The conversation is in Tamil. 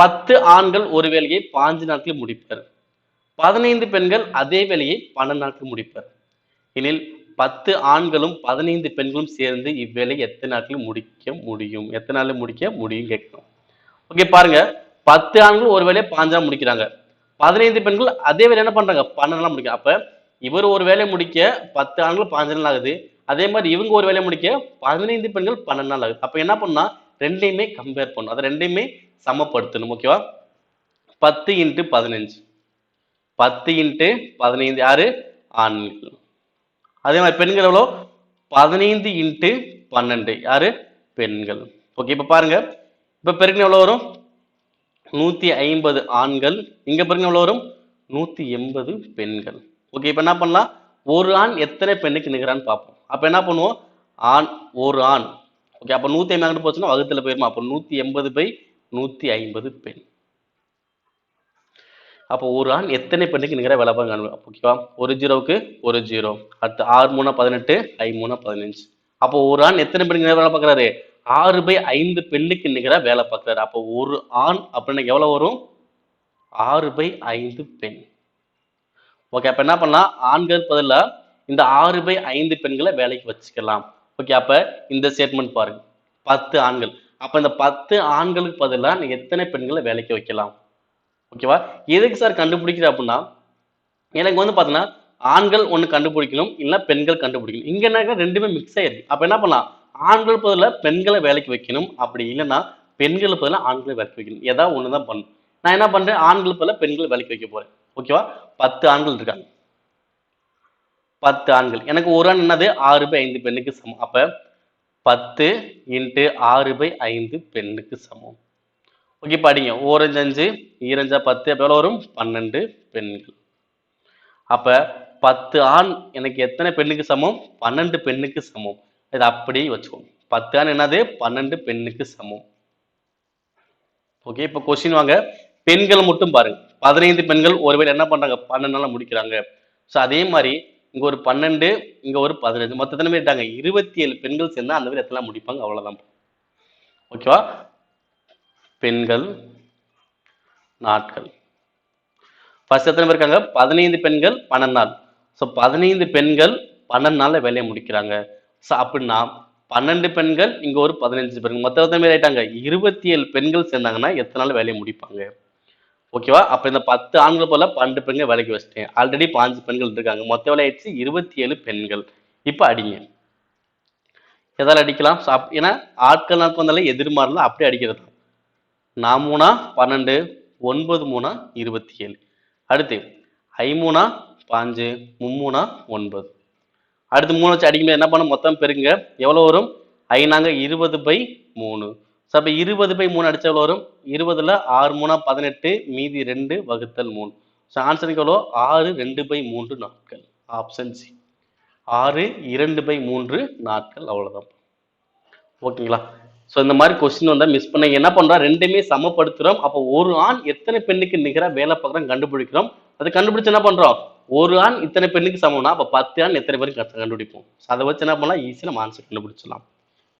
பத்து ஆண்கள் ஒரு வேலையை பாஞ்சு நாட்களில் முடிப்பர். பதினைந்து பெண்கள் அதே வேலையை பன்னெண்டு நாட்கள் முடிப்பர். எனில் பத்து ஆண்களும் பதினைந்து பெண்களும் சேர்ந்து இவ்வேலையை எத்தனை நாட்களில் முடிக்க முடியும்? எத்தனை நாளில் முடிக்க முடியும் கேட்கணும் ஓகே பாருங்க. பத்து ஆண்கள் ஒரு வேலையை பாஞ்சா முடிக்கிறாங்க. பதினைந்து பெண்கள் அதே வேலை என்ன பண்றாங்க? பன்னெண்டு நாள் முடிக்க. அப்ப இவர் ஒரு வேலையை முடிக்க பத்து ஆண்கள் பாஞ்சு நாள் ஆகுது. அதே மாதிரி இவங்க ஒரு வேலையை முடிக்க பதினைந்து பெண்கள் பன்னெண்டு நாள் ஆகுது. அப்ப என்ன பண்ணா? ரெண்டையுமே கம்பேர் பண்ணும் அதை ரெண்டையுமே சமப்படுத்தணும் ஓகேவா பத்து இன்ட்டு பதினஞ்சு. பத்து இன்ட்டு பதினைந்து யாரு? ஆண்கள். அதே மாதிரி பெண்கள் எவ்வளோ? பதினைந்து இன்ட்டு பன்னெண்டு யாரு? பெண்கள். ஓகே இப்போ பாருங்க. இப்போ பெருங்க எவ்வளோ வரும்? நூற்றி ஐம்பது ஆண்கள். இங்கே பெருங்க எவ்வளோ வரும்? நூற்றி எண்பது பெண்கள். ஓகே இப்போ என்ன பண்ணலாம்? ஒரு ஆண் எத்தனை பெண்ணுக்கு நிகரான்னு பார்ப்போம். அப்போ என்ன பண்ணுவோம்? ஆண் ஒரு ஆண். ஓகே அப்போ நூற்றி ஐம்பது அங்கிட்டு போச்சுன்னா வகுத்துல போயிருமா? அப்போ நூற்றி எண்பது பை நூற்றி ஐம்பது பெண். அப்போ ஒரு ஆண் எத்தனை பெண்ணுக்கு நிகராக வேலை பார்க்க ஓகேவா ஒரு ஜீரோவுக்கு ஒரு ஜீரோ. அடுத்து ஆறு மூணா பதினெட்டு ஐ மூணா பதினஞ்சு. அப்போ ஒரு ஆண் எத்தனை பெண்ணுக்கு நிகர வேலை பார்க்குறாரு? ஆறு பை ஐந்து பெண்ணுக்கு நிகராக வேலை பார்க்குறாரு. அப்போ ஒரு ஆண் அப்படின்னா எவ்வளோ வரும்? ஆறு பை ஐந்து பெண். ஓகே அப்போ என்ன பண்ணலாம்? ஆண்கள் பதிலாக இந்த ஆறு பை ஐந்து பெண்களை வேலைக்கு வச்சுக்கலாம். ஓகே அப்போ இந்த ஸ்டேட்மெண்ட் பாருங்க. பத்து ஆண்கள். அப்போ இந்த பத்து ஆண்களுக்கு பதிலாக நீங்கள் எத்தனை பெண்களை வேலைக்கு வைக்கலாம்? ஓகேவா எதுக்கு சார் கண்டுபிடிக்கிற அப்படின்னா எனக்கு வந்து பார்த்தீங்கன்னா ஆண்கள் ஒன்று கண்டுபிடிக்கணும் இல்லை பெண்கள் கண்டுபிடிக்கணும். இங்கே என்ன ரெண்டுமே மிக்ஸ் ஆயிருக்கு அப்போ என்ன பண்ணலாம்? ஆண்கள் பதிலாக பெண்களை வேலைக்கு வைக்கணும். அப்படி இல்லைன்னா பெண்கள் பதிலாக ஆண்களை வேலைக்கு வைக்கணும். ஏதாவது ஒன்று தான் பண்ணணும் நான் என்ன பண்ணுறேன் ஆண்கள் பதிலாக பெண்களை வேலைக்கு வைக்க போகிறேன் ஓகேவா பத்து ஆண்கள் இருக்காங்க. பத்து ஆண்கள். எனக்கு ஒரு ஆண் என்னது? ஆறு பை ஐந்து பெண்ணுக்கு சமம். அப்போ பத்து இன்ட்டு ஆறு பை ஐந்து பெண்ணுக்கு சமம். ஓகே படிங்க. ஓரஞ்சு அஞ்சு ஈரஞ்சா பத்து அப்போ எவ்வளோ வரும்? பன்னெண்டு பெண்கள். அப்போ பத்து ஆண் எனக்கு எத்தனை பெண்ணுக்கு சமம்? பன்னெண்டு பெண்ணுக்கு சமம். இது அப்படி வச்சுக்கோங்க. பத்து ஆண் என்னது? பன்னெண்டு பெண்ணுக்கு சமம். ஓகே இப்போ கொஸ்டின் வாங்க. பெண்கள் மட்டும் பாருங்க. பதினைந்து பெண்கள் ஒருவேளை என்ன பண்றாங்க? பன்னெண்டு நாள்ல முடிக்கிறாங்க. ஸோ அதே மாதிரி இங்க ஒரு பன்னெண்டு இங்க ஒரு பதினஞ்சு. மொத்த எத்தனை பேர் இருக்காங்க இருபத்தி ஏழு பெண்கள் சேர்ந்தா அந்த மாதிரி எத்தனை முடிப்பாங்க? அவ்வளவுதான். ஓகேவா பெண்கள் நாட்கள். ஃபர்ஸ்ட் எத்தனை பேர் இருக்காங்க? பதினைந்து பெண்கள் பன்னெண்டு நாள். ஸோ பதினைந்து பெண்கள் பன்னெண்டு நாளில் வேலையை முடிக்கிறாங்க. ஸோ அப்படின்னா பன்னெண்டு பெண்கள் இங்கே ஒரு பதினஞ்சு பெண்கள் மொத்த எத்தனை பேர் ஆயிட்டாங்க? இருபத்தி ஏழு பெண்கள் சேர்ந்தாங்கன்னா எத்தனை நாள் வேலையை முடிப்பாங்க? ஓகேவா? அப்போ இந்த பத்து ஆண்கள் போல பன்னெண்டு பெண்கள் விலைக்கு வச்சிட்டேன். ஆல்ரெடி பாஞ்சு பெண்கள் இருக்காங்க. மொத்த வேலை ஆயிடுச்சு இருபத்தி ஏழு பெண்கள். இப்போ அடிங்க. எதால் அடிக்கலாம்? சாப் ஏன்னா ஆட்கள் நாட்கள் வந்தாலே எதிர்மாறலாம் அப்படியே அடிக்கிறது தான். நான் மூணா பன்னெண்டு ஒன்பது மூணா இருபத்தி ஏழு அடுத்து ஐமூணா பாஞ்சு மும்மூணா ஒன்பது. அடுத்து மூணு வச்சு அடிக்கும்போது என்ன பண்ண மொத்தம் பெருங்க எவ்வளோ வரும்? ஐநாங்க இருபது பை மூணு. ஸோ அப்போ இருபது பை மூணு அடிச்சா எவ்வளோ வரும். இருபதுல ஆறு மூணா பதினெட்டு மீதி ரெண்டு வகுத்தல் மூணு. ஸோ ஆன்சருக்கு எவ்வளோ? ஆறு ரெண்டு பை மூன்று நாட்கள். ஆப்ஷன் சி ஆறு இரண்டு பை மூன்று நாட்கள். அவ்வளோதான் ஓகேங்களா? ஸோ இந்த மாதிரி கொஸ்டின் வந்தால் மிஸ் பண்ண. என்ன பண்ணுறோம் ரெண்டுமே சமப்படுத்துகிறோம் அப்போ ஒரு ஆண் எத்தனை பெண்ணுக்கு நிகராக வேலை பார்க்குறோம் கண்டுபிடிக்கிறோம். அதை கண்டுபிடிச்சு என்ன பண்ணுறோம் ஒரு ஆண் இத்தனை பெண்ணுக்கு சமம்னா அப்போ பத்து ஆண் எத்தனை பேருக்கு கண்டுபிடிப்போம்? அதை வச்சு என்ன பண்ணலாம்? ஈஸியாக நம்ம ஆன்சர் கண்டுபிடிச்சிடலாம்.